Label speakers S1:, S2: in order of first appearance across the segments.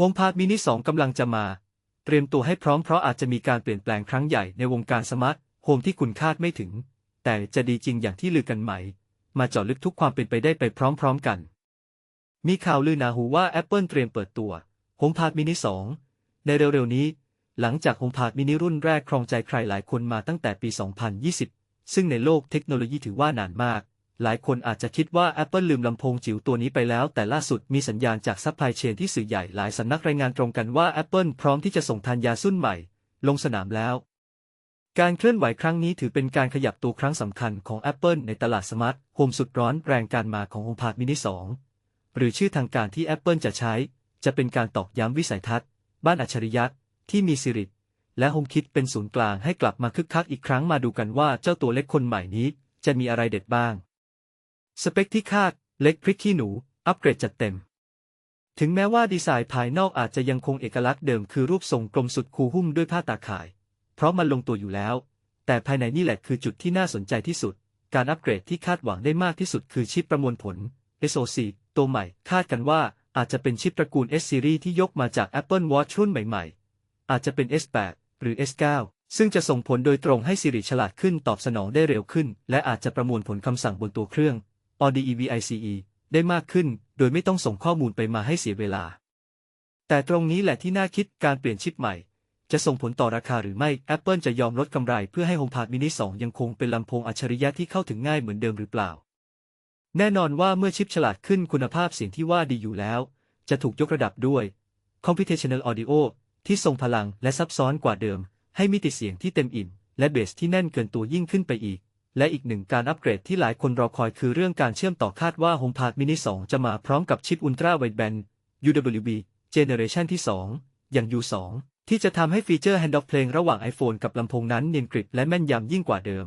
S1: HomePod mini 2กำลังจะมา เตรียมตัวให้พร้อมเพราะอาจจะมีการเปลี่ยนแปลงครั้งใหญ่ในวงการสมาร์ทโฮมที่คุณคาดไม่ถึง แต่จะดีจริงอย่างที่ลือกันไหม มาเจาะลึกทุกความเป็นไปได้ไปพร้อมๆกัน มีข่าวลือนาหูว่า Apple เตรียมเปิดตัว HomePod mini 2ในเร็วๆนี้ หลังจาก HomePod mini รุ่นแรกครองใจใครหลายคนมาตั้งแต่ปี 2020 ซึ่งในโลกเทคโนโลยีถือว่านานมาก หลายคนอาจจะคิดว่า Apple ลืมลำโพงจิ๋วตัวนี้ไปแล้ว แต่ล่าสุดมีสัญญาณจากซัพพลายเชนที่สื่อใหญ่หลายสำนักรายงานตรงกันว่า Apple พร้อมที่จะส่งทานยาสุ่นใหม่ ลงสนามแล้ว การเคลื่อนไหวครั้งนี้ถือเป็นการขยับตัวครั้งสำคัญของ Apple ในตลาดสมาร์ทโฮมสุดร้อนแรงการมาของ HomePod mini 2 หรือชื่อทางการที่ Apple จะใช้ จะเป็นการตอกย้ำวิสัยทัศน์ บ้านอัจฉริยะที่มีสิริและ HomeKit เป็นศูนย์กลางให้กลับมาคึกคักอีกครั้งมาดูกันว่าเจ้าตัวเล็กคนใหม่นี้จะมีอะไรเด็ดบ้าง สเปคที่คาด เล็กพริกขี้หนู อัปเกรดจัดเต็ม ถึงแม้ว่าดีไซน์ภายนอกอาจจะยังคงเอกลักษณ์เดิมคือรูปทรงกลมสุดคูหุ้มด้วยผ้าตาข่าย เพราะมันลงตัวอยู่แล้ว แต่ภายในนี่แหละคือจุดที่น่าสนใจที่สุด การอัปเกรดที่คาดหวังได้มากที่สุดคือชิปประมวลผล SoC ตัวใหม่ คาดกันว่าอาจจะเป็นชิปตระกูล S Series ที่ยกมาจาก Apple Watch รุ่นใหม่ ๆ อาจจะเป็น S8 หรือ S9 ซึ่งจะส่งผลโดยตรงให้ Siri ฉลาดขึ้นตอบสนองได้เร็วขึ้น และอาจจะประมวลผลคำสั่งบนตัวเครื่อง AudioVice ได้มากขึ้น โดยไม่ต้องส่งข้อมูลไปมาให้เสียเวลา แต่ตรงนี้แหละที่น่าคิดการเปลี่ยนชิปใหม่ จะส่งผลต่อราคาหรือไม่ Apple จะยอมลดกำไรเพื่อให้ HomePod mini 2 ยังคงเป็นลำโพงอัจฉริยะที่เข้าถึงง่ายเหมือนเดิมหรือเปล่า แน่นอนว่าเมื่อชิปฉลาดขึ้นคุณภาพเสียงที่ว่าดีอยู่แล้ว จะถูกยกระดับด้วย Computational Audio ที่ทรงพลังและซับซ้อนกว่าเดิม ให้มิติเสียงที่เต็มอิ่มและเบสที่แน่นเกินตัวยิ่งขึ้นไปอีก และอีกหนึ่งการอัปเกรดที่หลายคนรอคอยคือเรื่องการเชื่อมต่อคาดว่า HomePod mini 2 จะมาพร้อมกับชิป Ultra Wideband UWB Generation ที่ 2 อย่าง U2 ที่จะทำให้ฟีเจอร์ Handoff เพลงระหว่าง iPhone กับลำโพงนั้นเนียนกริบและแม่นยำยิ่งกว่าเดิม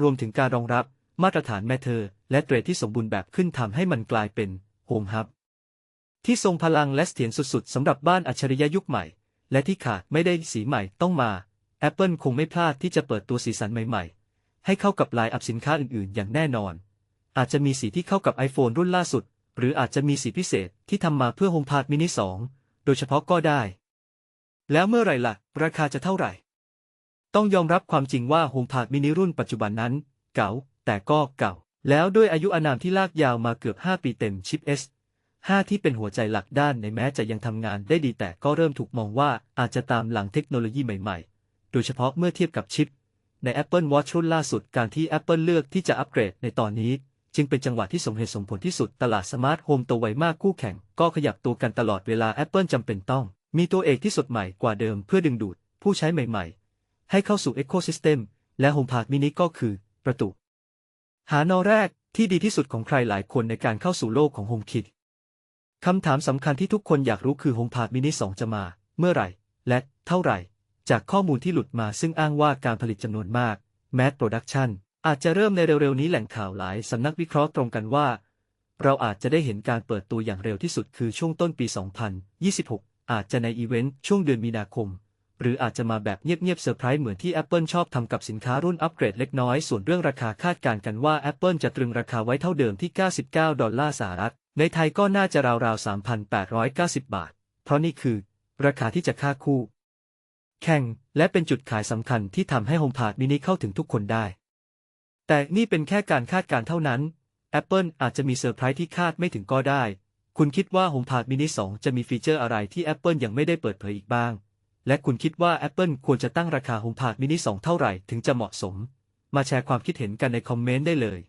S1: รวมถึงการรองรับมาตรฐาน Matter และเทรดที่สมบูรณ์แบบขึ้นทำให้มันกลายเป็น Home Hub ที่ทรงพลังและเสถียรสุดๆสำหรับบ้านอัจฉริยะยุคใหม่ และที่ขาดไม่ได้สีใหม่ต้องมา Apple คงไม่พลาดที่จะเปิดตัวสีสันใหม่ๆ ให้เข้ากับลายอัพสินค้าอื่นๆ อย่างแน่นอน อาจจะมีสีที่เข้ากับ iPhone รุ่นล่าสุด หรืออาจจะมีสีพิเศษที่ทำมาเพื่อ HomePod mini 2 โดยเฉพาะก็ได้ แล้วเมื่อไหร่ล่ะ ราคาจะเท่าไหร่ ต้องยอมรับความจริงว่า HomePod mini รุ่นปัจจุบันนั้น เก่า แต่ก็เก่า แล้วด้วยอายุอานามที่ลากยาวมาเกือบ 5 ปีเต็มชิป S 5 ที่เป็นหัวใจหลักด้านในแม้จะยังทำงานได้ดีแต่ก็เริ่มถูกมองว่าอาจจะตามหลังเทคโนโลยีใหม่ๆ โดยเฉพาะเมื่อเทียบกับชิป ใน Apple Watch รุ่นล่าสุดการที่ Apple เลือกที่จะอัปเกรดในตอนนี้ จึงเป็นจังหวะที่สมเหตุสมผลที่สุดตลาดสมาร์ทโฮมโตไวมากคู่แข่ง ก็ขยับตัวกันตลอดเวลา Apple จำเป็นต้อง มีตัวเอกที่สดใหม่กว่าเดิมเพื่อดึงดูด ผู้ใช้ใหม่ๆ ให้เข้าสู่ Ecosystem และ HomePod mini ก็คือ ประตู หานอแรกที่ดีที่สุดของใครหลายคนในการเข้าสู่โลกของ HomeKit คำถามสำคัญที่ทุกคนอยากรู้คือ HomePod mini 2 จะมา เมื่อไหร่ และเท่าไหร่ จากข้อมูลที่หลุดมาซึ่งอ้างว่าการผลิตจำนวนมาก Mass Production อาจจะเริ่มในเร็วๆนี้แหล่งข่าวหลายสำนักวิเคราะห์ตรงกันว่า เราอาจจะได้เห็นการเปิดตัวอย่างเร็วที่สุดคือช่วงต้นปี 2026 อาจจะในอีเวนต์ช่วงเดือนมีนาคม หรืออาจจะมาแบบเงียบๆเซอร์ไพรส์เหมือนที่ Apple ชอบทำกับสินค้ารุ่นอัปเกรดเล็กน้อย ส่วนเรื่องราคาคาดการณ์กันว่า Apple จะตรึงราคาไว้เท่าเดิมที่ 99 ดอลลาร์สหรัฐ ในไทยก็น่าจะราวๆ 3,890 บาท เพราะนี่คือ ราคาที่จะค่าคู่ แข่ง และเป็นจุดขายสำคัญที่ทำให้ HomePod mini เข้าถึงทุกคนได้ แต่นี่เป็นแค่การคาดการณ์เท่านั้น Apple อาจจะมีเซอร์ไพรส์ที่คาดไม่ถึงก็ได้ คุณคิดว่า HomePod mini 2 จะมีฟีเจอร์อะไรที่ Apple ยังไม่ได้เปิดเผยอีกบ้าง และคุณคิดว่า Apple ควรจะตั้งราคา HomePod mini 2 เท่าไหร่ถึงจะเหมาะสม มาแชร์ความคิดเห็นกันในคอมเมนต์ได้เลย